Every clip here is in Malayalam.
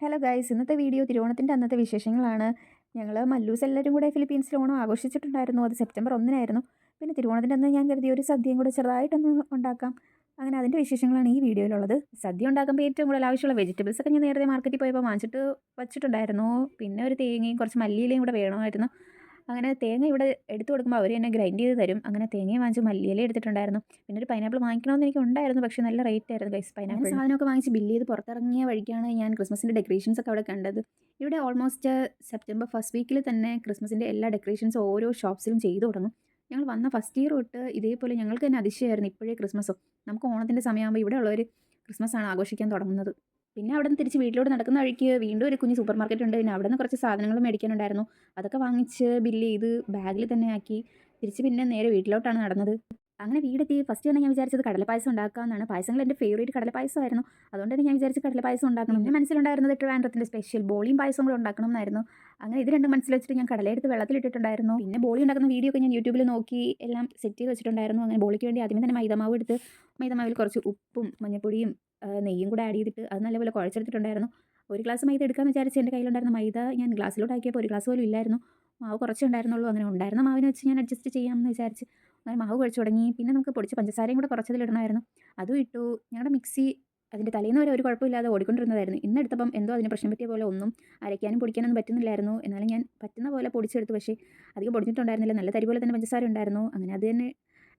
ഹലോ ഗൈസ് ഇന്നത്തെ വീഡിയോ തിരുവോണത്തിന്റെ അന്നത്തെ വിശേഷങ്ങളാണ്. ഞങ്ങൾ മല്ലൂസ് എല്ലാവരും കൂടെ ഫിലിപ്പീൻസിൽ ഓണം ആഘോഷിച്ചിട്ടുണ്ടായിരുന്നു. അത് സെപ്റ്റംബർ ഒന്നിനായിരുന്നു. പിന്നെ തിരുവോണത്തിന്റെ അന്ന് ഞാൻ കരുതിയ ഒരു സദ്യയും കൂടെ ചെറുതായിട്ടൊന്ന് ഉണ്ടാക്കാം. അങ്ങനെ അതിന്റെ വിശേഷങ്ങളാണ് ഈ വീഡിയോയിലുള്ളത്. സദ്യ ഉണ്ടാക്കുമ്പോൾ ഏറ്റവും കൂടുതൽ ആവശ്യമുള്ള വെജിറ്റബിൾസ് ഒക്കെ ഞാൻ നേരത്തെ മാർക്കറ്റിൽ പോയപ്പോൾ വാങ്ങിച്ചിട്ട് വച്ചിട്ടുണ്ടായിരുന്നു. പിന്നെ ഒരു തേങ്ങയും കുറച്ച് മല്ലിയിലയും കൂടെ വേണമായിരുന്നു. അങ്ങനെ തേങ്ങ ഇവിടെ എടുത്തു കൊടുക്കുമ്പോൾ അവർ തന്നെ ഗ്രൈൻഡ് ചെയ്ത് തരും. അങ്ങനെ തേങ്ങയും വാങ്ങിച്ച് മല്ലിയില എടുത്തിട്ടുണ്ടായിരുന്നു. പിന്നെ ഒരു പൈനാപ്പിൾ വാങ്ങിക്കണമെന്ന് എനിക്ക് ഉണ്ടായിരുന്നു. പക്ഷേ നല്ല റേറ്റ് ആയിരുന്നു ഗൈസ് പൈനാപ്പിൾ സാധനമൊക്കെ വാങ്ങിച്ച് ബില്ല് ചെയ്ത് പുറത്തിറങ്ങിയ വഴിക്കാണ് ഞാൻ ക്രിസ്മസിന്റെ ഡെക്കറേഷൻസ് ഒക്കെ അവിടെ കണ്ടത്. ഇവിടെ ഓൾമോസ്റ്റ് സെപ്റ്റംബർ ഫസ്റ്റ് വീക്കിൽ തന്നെ ക്രിസ്മസിന്റെ എല്ലാ ഡെക്കറേഷൻസും ഓരോ ഷോപ്സിലും ചെയ്തു തുടങ്ങും. ഞങ്ങൾ വന്ന ഫസ്റ്റ് ഇയർ തൊട്ട് ഇതേപോലെ ഞങ്ങൾക്ക് തന്നെ അതിശയമായിരുന്നു ഇപ്പോഴേ ക്രിസ്മസും. നമുക്ക് ഓണത്തിന്റെ സമയമാകുമ്പോൾ ഇവിടെ ഉള്ളവർ ക്രിസ്മസ് ആണ് ആഘോഷിക്കാൻ തുടങ്ങുന്നത്. പിന്നെ അവിടെ നിന്ന് തിരിച്ച് വീട്ടിലോട്ട് നടക്കുന്ന വഴിക്ക് വീണ്ടും ഒരു കുഞ്ഞ് സൂപ്പർ മാർക്കറ്റ് ഉണ്ട്. പിന്നെ അവിടെ നിന്ന് കുറച്ച് സാധനങ്ങൾ മേടിക്കാനുണ്ടായിരുന്നു. അതൊക്കെ വാങ്ങിച്ച് ബില്ല് ചെയ്ത് ബാഗിൽ തന്നെ ആക്കി. തിരിച്ച് പിന്നെ നേരെ വീട്ടിലോട്ടാണ് നടന്നത്. അങ്ങനെ വീടെത്തി ഫസ്റ്റ് തന്നെ ഞാൻ വിചാരിച്ചത് കടലപ്പായസം ഉണ്ടാക്കാമെന്നാണ് പായസങ്ങൾ എന്റെ ഫേവറേറ്റ് കടലപ്പായസമായിരുന്നു. അതുകൊണ്ട് തന്നെ ഞാൻ വിചാരിച്ച് കടലപ്പായസം ഉണ്ടാക്കണം. എന്റെ മനസ്സിലുണ്ടായിരുന്നത് ട്രിവാൻഡ്രത്തിന്റെ സ്പെഷ്യൽ ബോളിയും പായസം കൂടെ ഉണ്ടാക്കണം എന്നായിരുന്നു അങ്ങനെ ഇത് രണ്ടും മനസ്സിൽ വെച്ചിട്ട് ഞാൻ കടലെടുത്ത് വെള്ളത്തിലിട്ടിട്ടുണ്ടായിരുന്നു. പിന്നെ ബോളി ഉണ്ടാക്കുന്ന വീഡിയോ ഒക്കെ ഞാൻ യൂട്യൂബിൽ നോക്കി എല്ലാം സെറ്റ് ചെയ്ത് വെച്ചിട്ടുണ്ടായിരുന്നു. അങ്ങനെ ബോളിക്ക് വേണ്ടി ആദ്യമേ തന്നെ മൈദമാവ് എടുത്ത് മൈദമാവിൽ കുറച്ച് ഉപ്പും മഞ്ഞപ്പൊടിയും നെയ്യും കൂടെ ആഡ് ചെയ്തിട്ട് അത് നല്ലപോലെ കുഴച്ചെടുത്തിട്ടുണ്ടായിരുന്നു. ഒരു ഗ്ലാസ് മൈദ എടുക്കാമെന്ന് വിചാരിച്ച് എന്റെ കയ്യിലുണ്ടായിരുന്ന മൈദ ഞാൻ ഗ്ലാസ്സിലോട്ട് ആക്കിയപ്പോൾ ഒരു ഗ്ലാസ് പോലും ഇല്ലായിരുന്നു. മാവ് കുറച്ചേ ഉണ്ടായിരുന്നുള്ളൂ. അങ്ങനെ ഉണ്ടായിരുന്ന മാവിനെ വെച്ച് ഞാൻ അഡ്ജസ്റ്റ് ചെയ്യാമെന്ന് വിചാരിച്ച് അങ്ങനെ മാവ് കുഴച്ച് തുടങ്ങി. പിന്നെ നമുക്ക് പൊടിച്ച് പഞ്ചസാരയും കൂടെ കുറച്ചതിലിടണമായിരുന്നു അതും ഇട്ടു. ഞങ്ങളുടെ മിക്സി അതിന്റെ തലേന്ന് വരെ ഒരു കുഴപ്പമില്ലാതെ ഓടിക്കൊണ്ടിരുന്നതായിരുന്നു. ഇന്നെടുത്തപ്പം എന്തോ അതിന് പ്രശ്നം പറ്റിയ പോലെ ഒന്നും അരയ്ക്കാനും പൊടിക്കാനൊന്നും പറ്റുന്നില്ലായിരുന്നു. എന്നാലും ഞാൻ പറ്റുന്ന പോലെ പൊടിച്ചെടുത്തു. പക്ഷേ അധികം പൊടിച്ചിട്ടുണ്ടായിരുന്നില്ല നല്ല തരി പോലെ തന്നെ പഞ്ചസാര ഉണ്ടായിരുന്നു. അങ്ങനെ അത് തന്നെ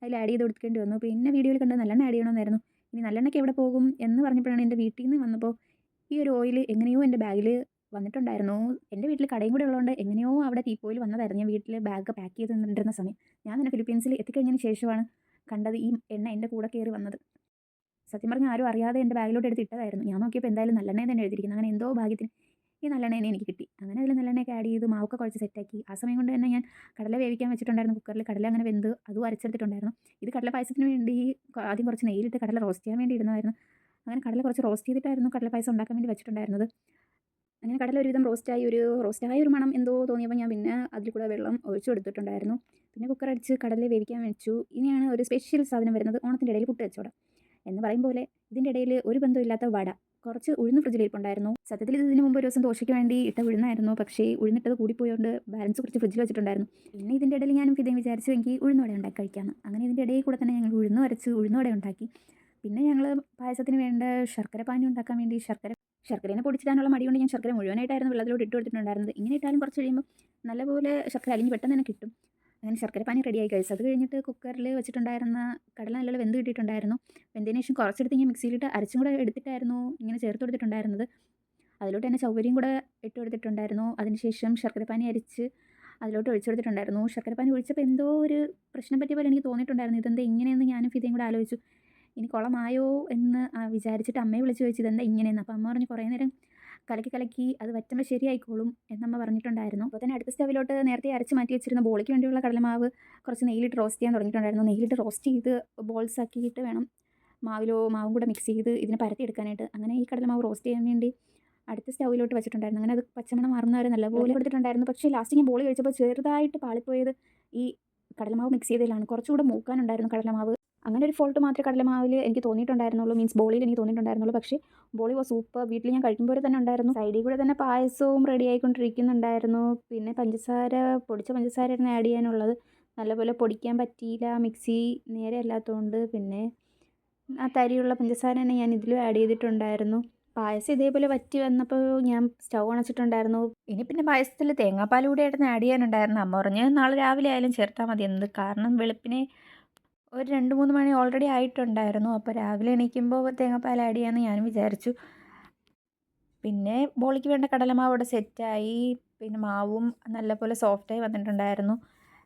അതിൽ ആഡ് ചെയ്ത് കൊടുക്കേണ്ടി വന്നു. പിന്നെ വീഡിയോയിൽ കണ്ട് നല്ലെണ്ണ ആഡ് ചെയ്യണമെന്നായിരുന്നു. ഇനി നല്ലെണ്ണയ്ക്ക് എവിടെ പോകും എന്ന് പറഞ്ഞപ്പോഴാണ് എന്റെ വീട്ടിൽ നിന്ന് വന്നപ്പോൾ ഈ ഒരു ഓയിൽ എങ്ങനെയോ എന്റെ ബാഗിൽ വന്നിട്ടുണ്ടായിരുന്നു. എന്റെ വീട്ടിൽ കടയും കൂടെ ഉള്ളതുകൊണ്ട് എങ്ങനെയോ അവിടെ തീപ്പോയിൽ വന്നതായിരുന്നു. ഞാൻ വീട്ടിൽ ബാഗ് പാക്ക് ചെയ്ത് നിന്നിരുന്ന സമയം. ഞാൻ തന്നെ ഫിലിപ്പീൻസിൽ എത്തിക്കഴിഞ്ഞതിന് ശേഷമാണ് കണ്ടത് ഈ എണ്ണ എന്റെ കൂടെ കയറി വന്നത്. സത്യം പറഞ്ഞാൽ ആരും അറിയാതെ എന്റെ ബാഗിലോട്ട് എടുത്ത് ഇട്ടതായിരുന്നു. ഞാൻ നോക്കിയപ്പോൾ എന്തായാലും നല്ലെണ്ണ തന്നെ എഴുതിയിരിക്കുന്നത്. അങ്ങനെ എന്തോ ഭാഗ്യത്തിന് ഈ നല്ലെണ്ണ എനിക്ക് കിട്ടി. അങ്ങനെ അതിൽ നല്ലെണ്ണയൊക്കെ ആഡ് ചെയ്ത് മാവൊക്കെ കുഴച്ച് സെറ്റാക്കി ആ സമയം കൊണ്ട് തന്നെ ഞാൻ കടല വേവിക്കാൻ വെച്ചിട്ടുണ്ടായിരുന്നു. കുക്കറിൽ കടല അങ്ങനെ വെന്ത് അതും അരച്ചെടുത്തിട്ടുണ്ടായിരുന്നു. ഇത് കടല പായസത്തിന് വേണ്ടി ആദ്യം കുറച്ച് നെയ്യിലിട്ട് കടല റോസ്റ്റ് ചെയ്യാൻ വേണ്ടി ഇടുന്നതായിരുന്നു. അങ്ങനെ കടല കുറച്ച് റോസ്റ്റ് ചെയ്തിട്ടായിരുന്നു കടല പായസം ഉണ്ടാക്കാൻ വേണ്ടി വെച്ചിട്ടുണ്ടായിരുന്നത്. അങ്ങനെ കടല ഒരുവിധം റോസ്റ്റായി ഒരു റോസ്റ്റായ ഒരു മണം എന്തോ തോന്നിയപ്പോൾ ഞാൻ പിന്നെ അതിൽ കൂടെ വെള്ളം ഒഴിച്ചു കൊടുത്തിട്ടുണ്ടായിരുന്നു. പിന്നെ കുക്കർ അടിച്ച് കടലിൽ വേവിക്കാൻ വെച്ചു. ഇനിയാണ് ഒരു സ്പെഷ്യൽ സാധനം വരുന്നത് ഓണത്തിന്റെ ഇടയിൽ പുട്ട് വെച്ചോടാം എന്ന് പറയും പോലെ ഇതിന്റെ ഇടയിൽ ഒരു ബന്ധമില്ലാത്ത വട. കുറച്ച് ഉഴുന്ന് ഫ്രിഡ്ജിൽ ഇരിപ്പുണ്ടായിരുന്നു. സത്യത്തിൽ ഇതിന് മുമ്പ് ഒരു ദിവസം ദോശയ്ക്ക് വേണ്ടി ഇട്ട ഉഴുന്നായിരുന്നു. പക്ഷേ ഉഴുന്നിട്ടത് കൂടിപ്പോയോണ്ട് ബാലൻസ് കുറച്ച് ഫ്രിഡ്ജിൽ വെച്ചിട്ടുണ്ടായിരുന്നു. പിന്നെ ഇതിന്റെ ഇടയിൽ ഞാനും ഇതേ വിചാരിച്ചു എനിക്ക് ഉഴുന്നോടെ ഉണ്ടാക്കി കഴിക്കാമെന്ന് അങ്ങനെ ഇതിന്റെ ഇടയിൽ കൂടെ തന്നെ ഞങ്ങൾ ഉഴുന്ന് വരച്ച് ഉഴുന്നോടെ ഉണ്ടാക്കി. പിന്നെ ഞങ്ങൾ പായസത്തിന് വേണ്ട ശർക്കര പാനി ഉണ്ടാക്കാൻ വേണ്ടി ശർക്കര ശർക്കരേനെ പൊടിച്ചിടാനുള്ള മടി കൊണ്ട് ഞാൻ ശർക്കര മുഴുവനായിട്ടായിരുന്നു വെള്ളത്തിലോട്ട് ഇട്ട് കൊടുത്തിട്ടുണ്ടായിരുന്നത്. ഇങ്ങനെ ഇട്ടാലും കുറച്ച് കഴിയുമ്പോൾ നല്ലപോലെ ശർക്കര അലിഞ്ഞ് പെട്ടെന്ന് തന്നെ കിട്ടും. അങ്ങനെ ശർക്കര പാനി റെഡിയായി കഴിച്ചു. അത് കഴിഞ്ഞിട്ട് കുക്കറിൽ വെച്ചിട്ടുണ്ടായിരുന്ന കടല നല്ല വെന്ത് കിട്ടിയിട്ടുണ്ടായിരുന്നു. വെന്തതിന് ശേഷം കുറച്ചെടുത്ത് ഞാൻ മിക്സിയിലിട്ട് അരച്ചും കൂടെ എടുത്തിട്ടായിരുന്നു ഇങ്ങനെ ചേർത്ത് കൊടുത്തിട്ടുണ്ടായിരുന്നത്. അതിലോട്ട് തന്നെ സൗകര്യം കൂടെ ഇട്ട് കൊടുത്തിട്ടുണ്ടായിരുന്നു. അതിനുശേഷം ശർക്കരപ്പാനി അരിച്ച് അതിലോട്ട് ഒഴിച്ചു കൊടുത്തിട്ടുണ്ടായിരുന്നു. ശർക്കരപ്പാനി ഒഴിച്ചപ്പോൾ എന്തോ ഒരു പ്രശ്നം പറ്റിയ പോലെ എനിക്ക് തോന്നിയിട്ടുണ്ടായിരുന്നു. ഇതെന്താ ഇങ്ങനെയെന്ന് ഞാനും ഫിതയും കൂടെ ആലോചിച്ചു. ഇനി കുളമായോ എന്ന് വിചാരിച്ചിട്ട് അമ്മയെ വിളിച്ച് ചോദിച്ചത് എന്താ ഇങ്ങനെയെന്ന്. അപ്പോൾ അമ്മ പറഞ്ഞു കുറേ നേരം കലക്കി കലക്കി അത് വറ്റുമ്പോൾ ശരിയായിക്കോളും എന്നമ്മ പറഞ്ഞിട്ടുണ്ടായിരുന്നു. അപ്പോൾ തന്നെ അടുത്ത സ്റ്റവിലോട്ട് നേരത്തെ അരച്ച് മാറ്റി വെച്ചിരുന്ന ബോളിക്ക് വേണ്ടിയുള്ള കടലമാവ് കുറച്ച് നെയ്യിലിട്ട് റോസ്റ്റ് ചെയ്യാൻ തുടങ്ങിയിട്ടുണ്ടായിരുന്നു. നെയ്യിലിട്ട് റോസ്റ്റ് ചെയ്ത് ബോൾസ് ആക്കിയിട്ട് വേണം മാവിലോ മാവും കൂടെ മിക്സ് ചെയ്ത് ഇതിനെ പരത്തി എടുക്കാനായിട്ട്. അങ്ങനെ ഈ കടലമാവ് റോസ്റ്റ് ചെയ്യാൻ വേണ്ടി അടുത്ത സ്റ്റൗവിലോട്ട് വെച്ചിട്ടുണ്ടായിരുന്നു. അങ്ങനെ അത് പച്ചമണം മാറുന്നവരെ നല്ലപോലെ കൊടുത്തിട്ടുണ്ടായിരുന്നു പക്ഷേ ലാസ്റ്റ് ഞാൻ ബോളി കഴിച്ചപ്പോൾ ചെറുതായിട്ട് പാളിപ്പോയത് ഈ കടലമാവ് മിക്സ് ചെയ്തതിലാണ്. കുറച്ചുകൂടെ മൂക്കാനുണ്ടായിരുന്നു കടലമാവ്. അങ്ങനെ ഒരു ഫോൾട്ട് മാത്രമേ കടലമാവിൽ എനിക്ക് തോന്നിയിട്ടുണ്ടായിരുന്നുള്ളൂ. മീൻസ് ബോളിയിൽ എനിക്ക് തോന്നിയിട്ടുണ്ടായിരുന്നുള്ളൂ. പക്ഷേ ബോളി വാസ് സൂപ്പർ വീട്ടിൽ ഞാൻ കഴിക്കുമ്പോൾ തന്നെ ഉണ്ടായിരുന്നു. സൈഡിൽ കൂടെ തന്നെ പായസവും റെഡി ആയിക്കൊണ്ടിരിക്കുന്നുണ്ടായിരുന്നു. പിന്നെ പഞ്ചസാര പൊടിച്ച പഞ്ചസാരയായിരുന്നു ആഡ് ചെയ്യാനുള്ളത്. നല്ലപോലെ പൊടിക്കാൻ പറ്റിയില്ല. മിക്സി നേരെ അല്ലാത്തതുകൊണ്ട് പിന്നെ ആ തരിയുള്ള പഞ്ചസാര തന്നെ ഞാൻ ഇതിലും ആഡ് ചെയ്തിട്ടുണ്ടായിരുന്നു. പായസം ഇതേപോലെ വറ്റി വന്നപ്പോൾ ഞാൻ സ്റ്റൗ അണച്ചിട്ടുണ്ടായിരുന്നു. ഇനി പിന്നെ പായസത്തിൽ തേങ്ങാപ്പാലൂടെ ആയിരുന്നു ആഡ് ചെയ്യാനുണ്ടായിരുന്നു അമ്മ പറഞ്ഞ് നാളെ രാവിലെ ആയാലും ചേർത്താൽ മതി എന്നത് കാരണം വെളുപ്പിനെ ഒരു രണ്ട് മൂന്ന് മണി ഓൾറെഡി ആയിട്ടുണ്ടായിരുന്നു. അപ്പോൾ രാവിലെ എണീക്കുമ്പോൾ തേങ്ങാപ്പാൽ ആഡ് ചെയ്യാമെന്ന് ഞാനും വിചാരിച്ചു. പിന്നെ ബോളിക്ക് വേണ്ട കടലമാവ് ഇവിടെ സെറ്റായി പിന്നെ മാവും നല്ലപോലെ സോഫ്റ്റായി വന്നിട്ടുണ്ടായിരുന്നു.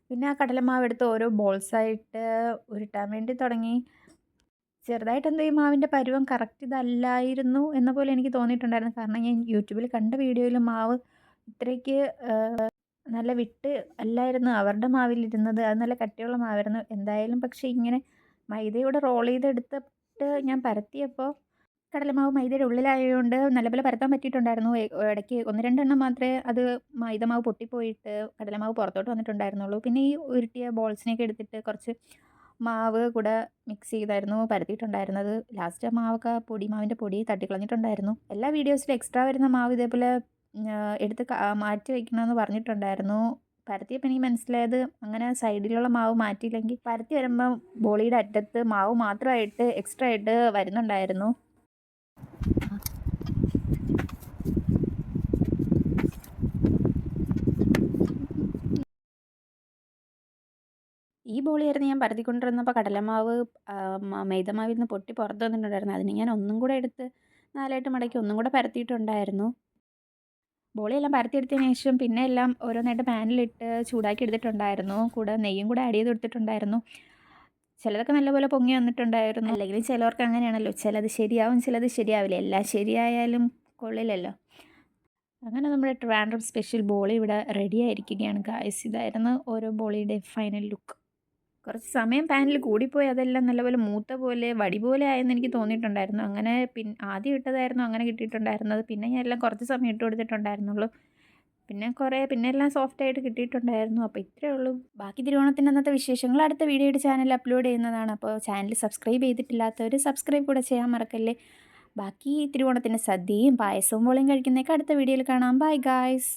പിന്നെ ആ കടലമാവ് എടുത്ത് ഓരോ ബോൾസായിട്ട് ഉരുട്ടാൻ വേണ്ടി തുടങ്ങി. ചെറുതായിട്ട് എന്തോ ഈ മാവിന്റെ പരുവം കറക്റ്റ് ഇതല്ലായിരുന്നു എന്ന പോലെ എനിക്ക് തോന്നിയിട്ടുണ്ടായിരുന്നു. കാരണം ഞാൻ യൂട്യൂബിൽ കണ്ട വീഡിയോയിൽ മാവ് ഇത്രയ്ക്ക് നല്ല വിട്ട് അല്ലായിരുന്നു അവരുടെ മാവിലിരുന്നത് അത് നല്ല കട്ടിയുള്ള മാവായിരുന്നു. എന്തായാലും പക്ഷേ ഇങ്ങനെ മൈദയോടെ റോൾ ചെയ്തെടുത്തിട്ട് ഞാൻ പരത്തിയപ്പോൾ കടലമാവ് മൈദയുടെ ഉള്ളിലായതുകൊണ്ട് നല്ലപോലെ പരത്താൻ പറ്റിയിട്ടുണ്ടായിരുന്നു. ഇടയ്ക്ക് ഒന്ന് രണ്ടെണ്ണം മാത്രമേ അത് മൈദമാവ് പൊട്ടിപ്പോയിട്ട് കടലമാവ് പുറത്തോട്ട് വന്നിട്ടുണ്ടായിരുന്നുള്ളൂ. പിന്നെ ഈ ഉരുട്ടിയ ബോൾസിനെയൊക്കെ എടുത്തിട്ട് കുറച്ച് മാവ് കൂടെ മിക്സ് ചെയ്തായിരുന്നു പരത്തിയിട്ടുണ്ടായിരുന്നത്. ലാസ്റ്റ് മാവൊക്കെ പൊടി മാവിന്റെ പൊടി തട്ടിക്കളഞ്ഞിട്ടുണ്ടായിരുന്നു. എല്ലാ വീഡിയോസിലും എക്സ്ട്രാ വരുന്ന മാവ് ഇതേപോലെ എടുത്ത് മാറ്റി വയ്ക്കണമെന്ന് പറഞ്ഞിട്ടുണ്ടായിരുന്നു. പരത്തിയപ്പോൾ എനിക്ക് മനസ്സിലായത് അങ്ങനെ സൈഡിലുള്ള മാവ് മാറ്റിയില്ലെങ്കിൽ പരത്തി വരുമ്പോൾ ബോളിയുടെ അറ്റത്ത് മാവ് മാത്രമായിട്ട് എക്സ്ട്രാ ആയിട്ട് വരുന്നുണ്ടായിരുന്നു. ഈ ബോളിയായിരുന്നു ഞാൻ പരത്തിക്കൊണ്ടിരുന്നപ്പോൾ കടലമാവ് മൈദമാവിൽ നിന്ന് പൊട്ടി പുറത്ത് വന്നിട്ടുണ്ടായിരുന്നു. അതിന് ഞാൻ ഒന്നും കൂടെ എടുത്ത് നാലായിട്ട് മടക്കി ഒന്നും കൂടെ പരത്തിയിട്ടുണ്ടായിരുന്നു. ബോളിയെല്ലാം പരത്തിയെടുത്തതിന് ശേഷം പിന്നെ എല്ലാം ഓരോന്നായിട്ട് പാനിലിട്ട് ചൂടാക്കി എടുത്തിട്ടുണ്ടായിരുന്നു. കൂടെ നെയ്യും കൂടെ ആഡ് ചെയ്ത് എടുത്തിട്ടുണ്ടായിരുന്നു ചിലതൊക്കെ നല്ലപോലെ പൊങ്ങി വന്നിട്ടുണ്ടായിരുന്നു. അല്ലെങ്കിൽ ചിലവർക്ക് അങ്ങനെയാണല്ലോ. ചിലത് ശരിയാവും ചിലത് ശരിയാവില്ല. എല്ലാം ശരിയായാലും കൊള്ളില്ലല്ലോ. അങ്ങനെ നമ്മുടെ ട്രിവാൻഡ്രം സ്പെഷ്യൽ ബോളി ഇവിടെ റെഡി ആയിരിക്കുകയാണ്. ഗായ്സ് ഇതായിരുന്നു ഓരോ ബോളിയുടെ ഫൈനൽ ലുക്ക് കുറച്ച് സമയം പാനിൽ കൂടിപ്പോയി അതെല്ലാം നല്ലപോലെ മൂത്ത പോലെ വടി പോലെ ആയെന്ന് എനിക്ക് തോന്നിയിട്ടുണ്ടായിരുന്നു. അങ്ങനെ പിൻ ആദ്യം ഇട്ടതായിരുന്നു അങ്ങനെ കിട്ടിയിട്ടുണ്ടായിരുന്നത്. പിന്നെ ഞാൻ എല്ലാം കുറച്ച് സമയം ഇട്ട് കൊടുത്തിട്ടുണ്ടായിരുന്നുള്ളൂ. പിന്നെ കുറേ പിന്നെ എല്ലാം സോഫ്റ്റ് ആയിട്ട് കിട്ടിയിട്ടുണ്ടായിരുന്നു. അപ്പോൾ ഇത്രയേ ഉള്ളൂ. ബാക്കി തിരുവോണത്തിന്റെ അന്നത്തെ വിശേഷങ്ങൾ അടുത്ത വീഡിയോയുടെ ചാനൽ അപ്ലോഡ് ചെയ്യുന്നതാണ്. അപ്പോൾ ചാനൽ സബ്സ്ക്രൈബ് ചെയ്തിട്ടില്ലാത്തവർ സബ്സ്ക്രൈബ് കൂടെ ചെയ്യാൻ മറക്കല്ലേ. ബാക്കി തിരുവോണത്തിന്റെ സദ്യയും പായസവും പോലെയും കഴിക്കുന്നതൊക്കെ അടുത്ത വീഡിയോയിൽ കാണാം. Bye guys